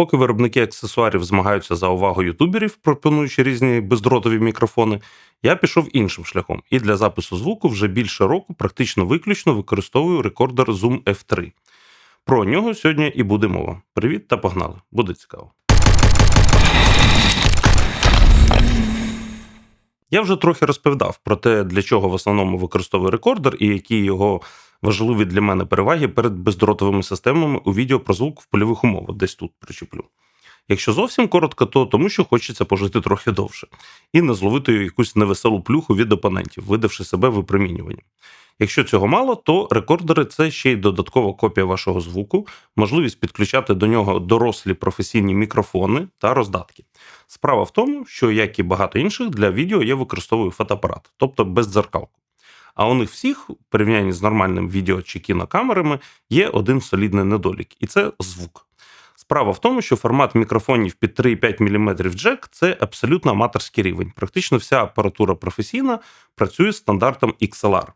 Поки виробники аксесуарів змагаються за увагу ютуберів, пропонуючи різні бездротові мікрофони, я пішов іншим шляхом і для запису звуку вже більше року практично виключно використовую рекордер Zoom F3. Про нього сьогодні і буде мова. Привіт та погнали! Буде цікаво. Я вже трохи розповідав про те, для чого в основному використовую рекордер і які його важливі для мене переваги перед бездротовими системами у відео про звук в польових умовах, десь тут причеплю. Якщо зовсім коротко, то тому що хочеться пожити трохи довше і не зловити якусь невеселу плюху від опонентів, видавши себе випромінюванням. Якщо цього мало, то рекордери це ще й додаткова копія вашого звуку, можливість підключати до нього дорослі професійні мікрофони та роздатки. Справа в тому, що, як і багато інших, для відео я використовую фотоапарат, тобто бездзеркалку. А у них всіх, в порівнянні з нормальним відео чи кінокамерами, є один солідний недолік, і це звук. Справа в тому, що формат мікрофонів під 3,5 мм джек це абсолютно аматорський рівень. Практично вся апаратура професійна працює стандартом XLR.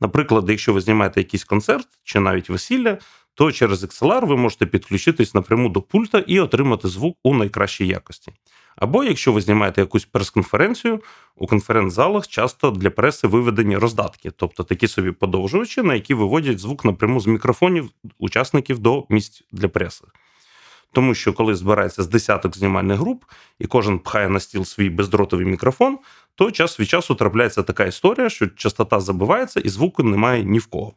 Наприклад, якщо ви знімаєте якийсь концерт чи навіть весілля, то через XLR ви можете підключитись напряму до пульта і отримати звук у найкращій якості. Або якщо ви знімаєте якусь прес-конференцію, у конференц-залах часто для преси виведені роздатки, тобто такі собі подовжувачі, на які виводять звук напряму з мікрофонів учасників до місць для преси. Тому що коли збирається з десяток знімальних груп, і кожен пхає на стіл свій бездротовий мікрофон, то час від часу трапляється така історія, що частота забивається і звуку немає ні в кого.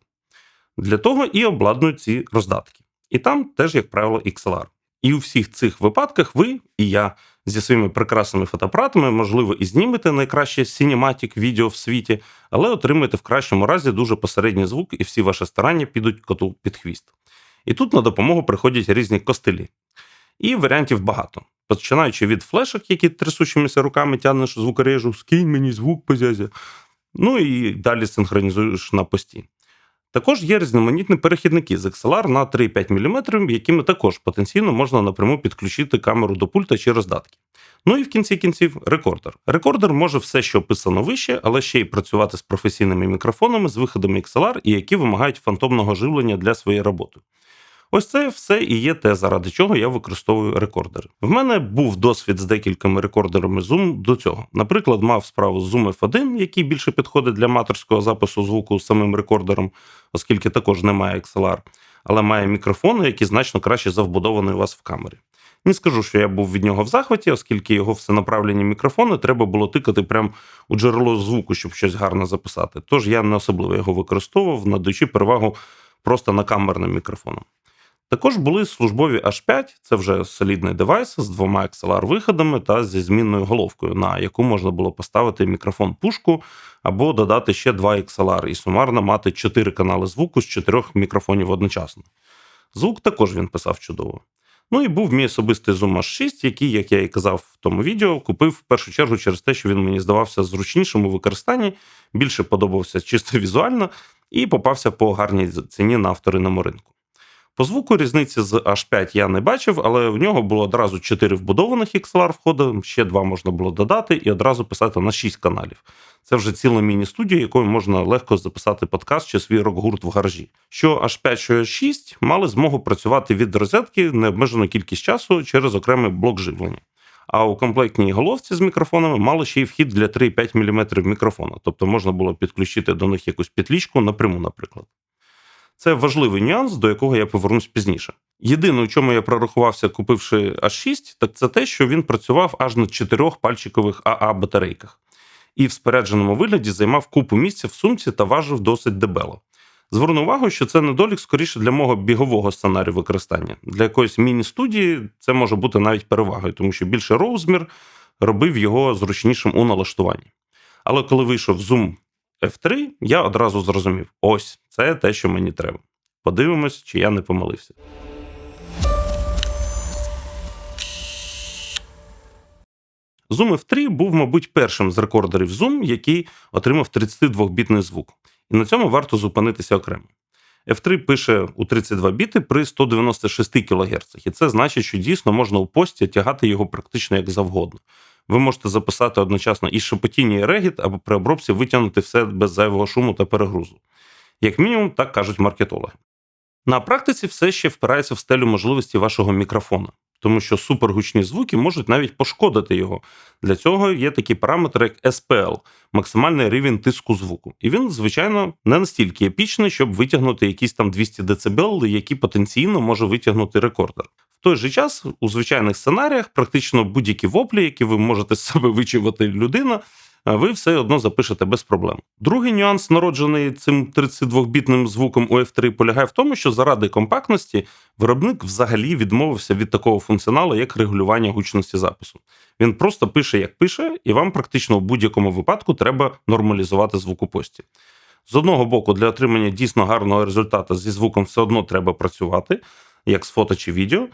Для того і обладнують ці роздатки. І там теж, як правило, XLR. І у всіх цих випадках ви і я зі своїми прекрасними фотоапаратами, можливо, і знімете найкраще сінематік відео в світі, але отримаєте в кращому разі дуже посередній звук, і всі ваші старання підуть коту під хвіст. І тут на допомогу приходять різні костилі. І варіантів багато. Починаючи від флешок, які трясучимися руками тягнеш звукорежу, скинь мені звук позязя. Ну і далі синхронізуєш на пості. Також є різноманітні перехідники з XLR на 3,5 мм, якими також потенційно можна напряму підключити камеру до пульта чи роздатки. Ну і в кінці кінців рекордер. Рекордер може все, що описано вище, але ще й працювати з професійними мікрофонами з виходами XLR і які вимагають фантомного живлення для своєї роботи. Ось це все і є те, заради чого я використовую рекордери. В мене був досвід з декількома рекордерами Zoom до цього. Наприклад, мав справу з Zoom F1, який більше підходить для аматорського запису звуку самим рекордером, оскільки також немає XLR, але має мікрофони, які значно краще завбудовані у вас в камері. Не скажу, що я був від нього в захваті, оскільки його всенаправлені мікрофони треба було тикати прямо у джерело звуку, щоб щось гарно записати. Тож я не особливо його використовував, надаючи перевагу просто на камерним мікрофонам. Також були службові H5, це вже солідний девайс з двома XLR-виходами та зі змінною головкою, на яку можна було поставити мікрофон пушку або додати ще два XLR і сумарно мати чотири канали звуку з чотирьох мікрофонів одночасно. Звук також він писав чудово. Ну і був мій особистий Zoom H6, який, як я і казав в тому відео, купив в першу чергу через те, що він мені здавався зручнішим у використанні, більше подобався чисто візуально і попався по гарній ціні на вторинному ринку. По звуку різниці з H5 я не бачив, але в нього було одразу 4 вбудованих XLR входи, ще два можна було додати і одразу писати на 6 каналів. Це вже ціла міні-студія, якою можна легко записати подкаст чи свій рок-гурт в гаражі. Що H5, що H6 мали змогу працювати від розетки необмежену кількість часу через окремий блок живлення. А у комплектній головці з мікрофонами мали ще й вхід для 3,5 мм мікрофона, тобто можна було підключити до них якусь петлічку напряму, наприклад. Це важливий нюанс, до якого я повернусь пізніше. Єдине, у чому я прорахувався, купивши А6, так це те, що він працював аж на чотирьох пальчикових АА батарейках, і в спорядженому вигляді займав купу місця в сумці та важив досить дебело. Зверну увагу, що це недолік скоріше для мого бігового сценарію використання. Для якоїсь міні-студії це може бути навіть перевагою, тому що більше розмір робив його зручнішим у налаштуванні. Але коли вийшов Zoom F3, я одразу зрозумів: ось це те, що мені треба. Подивимось, чи я не помилився. Zoom F3 був, мабуть, першим з рекордерів Zoom, який отримав 32-бітний звук. І на цьому варто зупинитися окремо. F3 пише у 32 біти при 196 кГц, і це значить, що дійсно можна у пості тягати його практично як завгодно ви можете записати одночасно і шепотіння, і регіт, або при обробці витягнути все без зайвого шуму та перегрузу. Як мінімум, так кажуть маркетологи. На практиці все ще впирається в стелю можливості вашого мікрофона. тому що супергучні звуки можуть навіть пошкодити його. Для цього є такий параметр, як SPL максимальний рівень тиску звуку. І він, звичайно, не настільки епічний, щоб витягнути якісь там 200 дБ, які потенційно може витягнути рекордер. В той же час у звичайних сценаріях практично будь-які воплі, які ви можете з себе вичувати людина, ви все одно запишете без проблем. Другий нюанс, народжений цим 32-бітним звуком у F3, полягає в тому, що заради компактності виробник взагалі відмовився від такого функціоналу, як регулювання гучності запису. Він просто пише, як пише, і вам практично в будь-якому випадку треба нормалізувати звук у пості. З одного боку, для отримання дійсно гарного результату зі звуком все одно треба працювати, як з фото чи відео.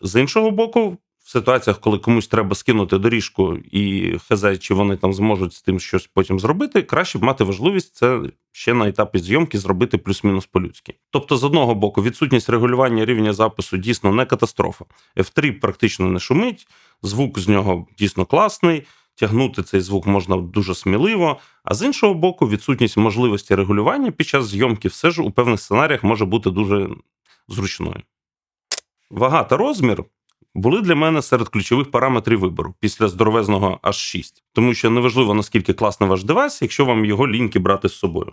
З іншого боку, ситуаціях, коли комусь треба скинути доріжку і хз, чи вони там зможуть з тим щось потім зробити, краще б мати важливість це ще на етапі зйомки зробити плюс-мінус по-людськи. Тобто, з одного боку, відсутність регулювання рівня запису дійсно не катастрофа. F3 практично не шумить, звук з нього дійсно класний. Тягнути цей звук можна дуже сміливо, а з іншого боку, відсутність можливості регулювання під час зйомки все ж у певних сценаріях може бути дуже зручною. Вага та розмір були для мене серед ключових параметрів вибору після здоровезного H6, тому що неважливо наскільки класний ваш девайс, якщо вам його ліньки брати з собою.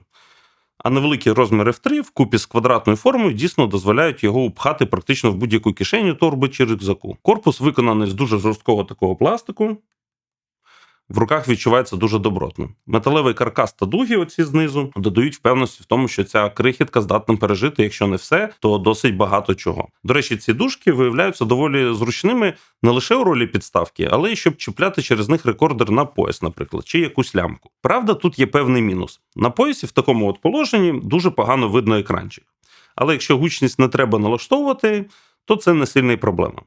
А невеликі розміри F3 вкупі з квадратною формою дійсно дозволяють його упхати практично в будь-яку кишеню торби чи рюкзаку. Корпус виконаний з дуже жорсткого такого пластику, в руках відчувається дуже добротно. Металевий каркас та дуги, оці знизу, додають впевненості в тому, що ця крихітка здатна пережити, якщо не все, то досить багато чого. До речі, ці дужки виявляються доволі зручними не лише у ролі підставки, але й щоб чіпляти через них рекордер на пояс, наприклад, чи якусь лямку. Правда, тут є певний мінус. На поясі в такому от положенні дуже погано видно екранчик. Але якщо гучність не треба налаштовувати, то це не сильна проблема.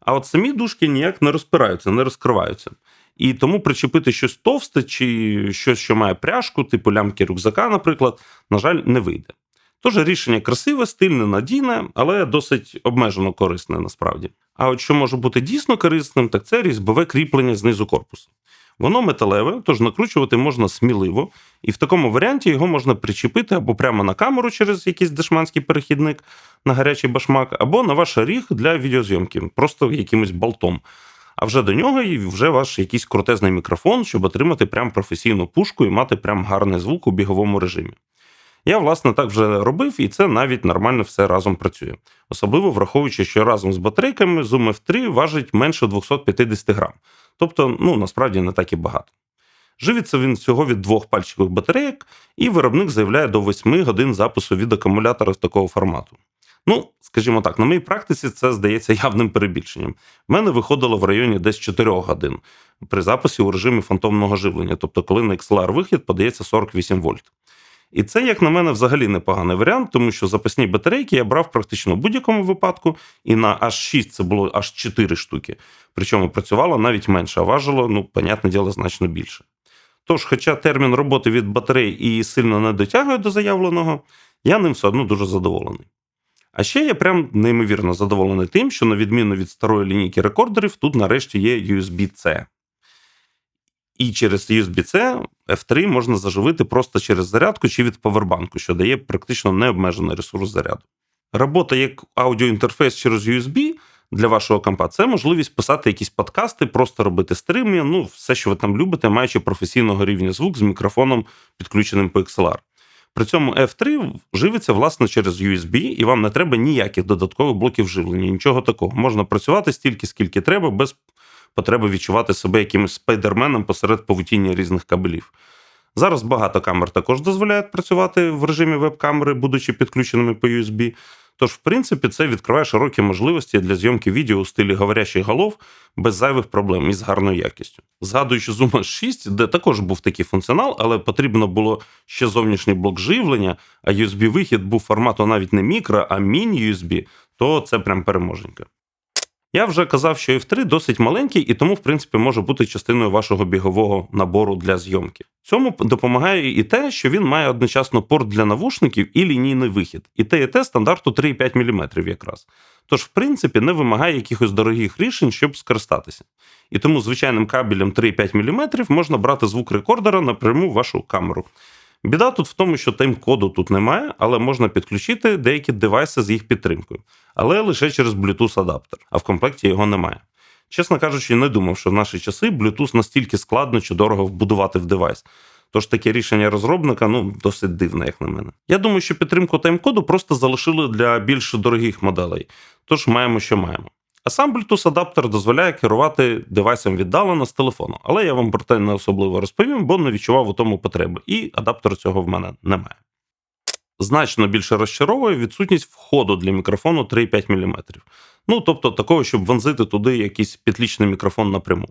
А от самі дужки ніяк не розпираються, не розкриваються. І тому причепити щось товсте чи щось, що має пряжку, типу лямки рюкзака, наприклад, на жаль, не вийде. Тож рішення красиве, стильне, надійне, але досить обмежено корисне насправді. А от що може бути дійсно корисним, так це різьбове кріплення знизу корпусу. Воно металеве, тож накручувати можна сміливо, і в такому варіанті його можна причепити або прямо на камеру через якийсь дешманський перехідник на гарячий башмак, або на ваш ріг для відеозйомки, просто якимось болтом а вже до нього і вже ваш якийсь крутезний мікрофон, щоб отримати прям професійну пушку і мати прям гарний звук у біговому режимі. Я, власне, так вже робив, і це навіть нормально все разом працює. Особливо враховуючи, що разом з батарейками Zoom F3 важить менше 250 грам. Тобто, ну, насправді не так і багато. Живиться він всього від двох пальчикових батарейок, і виробник заявляє до 8 годин запису від акумулятора з такого формату. Ну, скажімо так, на моїй практиці це здається явним перебільшенням. В мене виходило в районі десь 4 годин при записі у режимі фантомного живлення, тобто, коли на XLR вихід подається 48 вольт. І це, як на мене, взагалі непоганий варіант, тому що запасні батарейки я брав практично в будь-якому випадку, і на H6 це було аж 4 штуки. Причому працювало навіть менше, а важило, ну, понятне діло, значно більше. Тож, хоча термін роботи від батарей і сильно не дотягує до заявленого, я ним все одно дуже задоволений. А ще я прям неймовірно задоволений тим, що на відміну від старої лінійки рекордерів, тут нарешті є USB-C. І через USB-C F3 можна заживити просто через зарядку чи від повербанку, що дає практично необмежений ресурс заряду. Робота як аудіоінтерфейс через USB для вашого компа це можливість писати якісь подкасти, просто робити стримення, ну, все, що ви там любите, маючи професійного рівня звук з мікрофоном, підключеним по XLR. При цьому F3 живиться власне через USB, і вам не треба ніяких додаткових блоків живлення, нічого такого. Можна працювати стільки, скільки треба, без потреби відчувати себе якимось спайдерменом посеред повутіння різних кабелів. Зараз багато камер також дозволяють працювати в режимі веб-камери, будучи підключеними по USB. Тож, в принципі, це відкриває широкі можливості для зйомки відео у стилі говорящих голов без зайвих проблем і з гарною якістю. Згадуючи Zoom 6, де також був такий функціонал, але потрібно було ще зовнішній блок живлення, а USB-вихід був формату навіть не мікро, а міні-USB, то це прям переможенька. Я вже казав, що F3 досить маленький і тому, в принципі, може бути частиною вашого бігового набору для зйомки. Цьому допомагає і те, що він має одночасно порт для навушників і лінійний вихід. І те, і те стандарту 3,5 мм якраз. Тож, в принципі, не вимагає якихось дорогих рішень, щоб скористатися. І тому звичайним кабелем 3,5 мм можна брати звук рекордера напряму в вашу камеру. Біда тут в тому, що тайм-коду тут немає, але можна підключити деякі девайси з їх підтримкою, але лише через Bluetooth адаптер, а в комплекті його немає. Чесно кажучи, не думав, що в наші часи Bluetooth настільки складно чи дорого вбудувати в девайс. Тож таке рішення розробника ну досить дивне, як на мене. Я думаю, що підтримку тайм-коду просто залишили для більш дорогих моделей, тож маємо, що маємо. А сам Bluetooth-адаптер дозволяє керувати девайсом віддалено з телефону, але я вам про те не особливо розповім, бо не відчував у тому потреби, і адаптер цього в мене немає. Значно більше розчаровує відсутність входу для мікрофону 3,5 мм. Ну, тобто такого, щоб вонзити туди якийсь підлічний мікрофон напряму.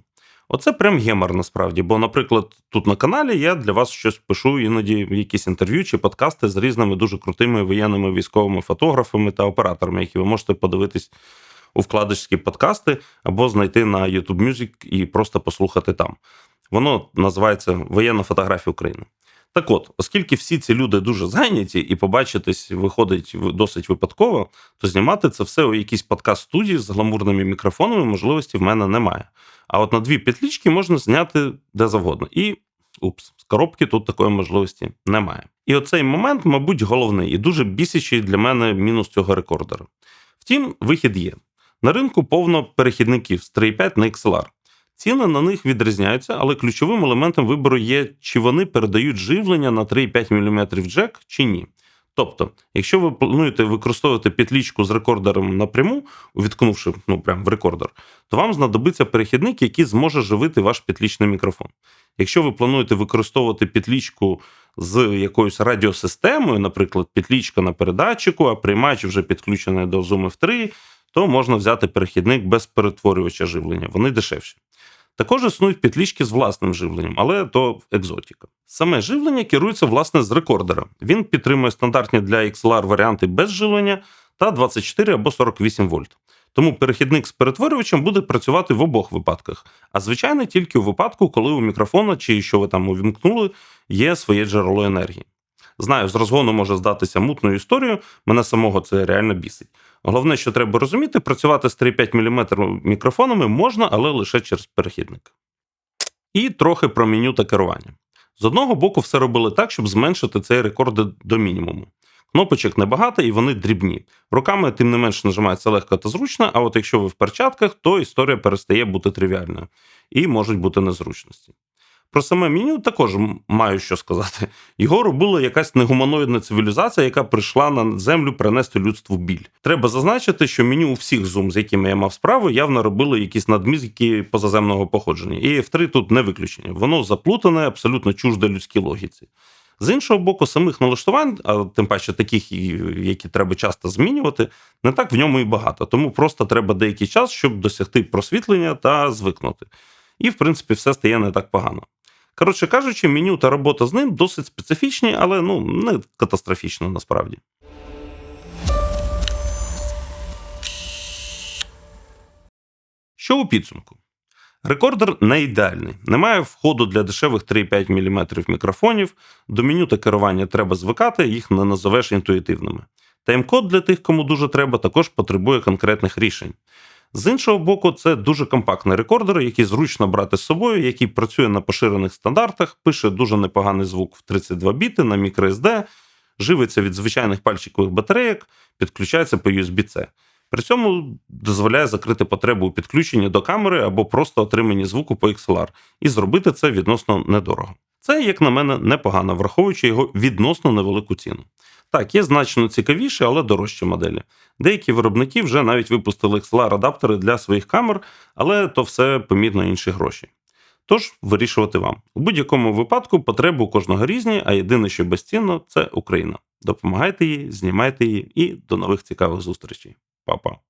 Оце прям гемор насправді. Бо, наприклад, тут на каналі я для вас щось пишу іноді якісь інтерв'ю чи подкасти з різними дуже крутими воєнними військовими фотографами та операторами, які ви можете подивитись у вкладочці подкасти або знайти на YouTube Music і просто послухати там. Воно називається Воєнна фотографія України. Так от, оскільки всі ці люди дуже зайняті і побачитись виходить досить випадково, то знімати це все у якійсь подкаст-студії з гламурними мікрофонами можливості в мене немає. А от на дві петлічки можна зняти де завгодно. І упс, з коробки тут такої можливості немає. І оцей момент, мабуть, головний і дуже бісячий для мене мінус цього рекордера. Втім, вихід є. На ринку повно перехідників з 3.5 на XLR. Ціни на них відрізняються, але ключовим елементом вибору є, чи вони передають живлення на 3,5 мм джек чи ні. Тобто, якщо ви плануєте використовувати петлічку з рекордером напряму, увіткнувши ну, прям в рекордер, то вам знадобиться перехідник, який зможе живити ваш петлічний мікрофон. Якщо ви плануєте використовувати петлічку з якоюсь радіосистемою, наприклад, петлічка на передатчику, а приймач вже підключений до Zoom F3, то можна взяти перехідник без перетворювача живлення. Вони дешевші. Також існують петлічки з власним живленням, але то екзотіка. Саме живлення керується власне з рекордера. Він підтримує стандартні для XLR варіанти без живлення та 24 або 48 вольт. Тому перехідник з перетворювачем буде працювати в обох випадках, а звичайно тільки у випадку, коли у мікрофона чи що ви там увімкнули, є своє джерело енергії. Знаю, з розгону може здатися мутною історією, мене самого це реально бісить. Головне, що треба розуміти, працювати з 3,5 мм мікрофонами можна, але лише через перехідник. І трохи про меню та керування. З одного боку, все робили так, щоб зменшити цей рекорд до мінімуму. Кнопочок небагато і вони дрібні. Руками, тим не менш, нажимається легко та зручно, а от якщо ви в перчатках, то історія перестає бути тривіальною і можуть бути незручності. Про саме меню також маю що сказати. Його робила якась негуманоїдна цивілізація, яка прийшла на землю принести людству біль. Треба зазначити, що меню у всіх зум, з якими я мав справу, явно робили якісь надмізки позаземного походження. І F3 тут не виключення. Воно заплутане, абсолютно чужде людській логіці. З іншого боку, самих налаштувань, а тим паче таких, які треба часто змінювати, не так в ньому і багато. Тому просто треба деякий час, щоб досягти просвітлення та звикнути. І, в принципі, все стає не так погано. Коротше кажучи, меню та робота з ним досить специфічні, але ну не катастрофічно насправді. Що у підсумку? Рекордер не ідеальний. Немає входу для дешевих 3,5 мм мікрофонів. До меню та керування треба звикати, їх не назовеш інтуїтивними. Таймкод для тих, кому дуже треба, також потребує конкретних рішень. З іншого боку, це дуже компактний рекордер, який зручно брати з собою, який працює на поширених стандартах, пише дуже непоганий звук в 32 біти на microSD, живиться від звичайних пальчикових батарейок, підключається по USB-C. При цьому дозволяє закрити потребу у підключенні до камери або просто отриманні звуку по XLR, і зробити це відносно недорого. Це, як на мене, непогано, враховуючи його відносно невелику ціну. Так, є значно цікавіші, але дорожчі моделі. Деякі виробники вже навіть випустили XLR-адаптери для своїх камер, але то все помітно інші гроші. Тож вирішувати вам. У будь-якому випадку потреби у кожного різні, а єдине, що безцінно, це Україна. Допомагайте їй, знімайте її і до нових цікавих зустрічей. Па-па.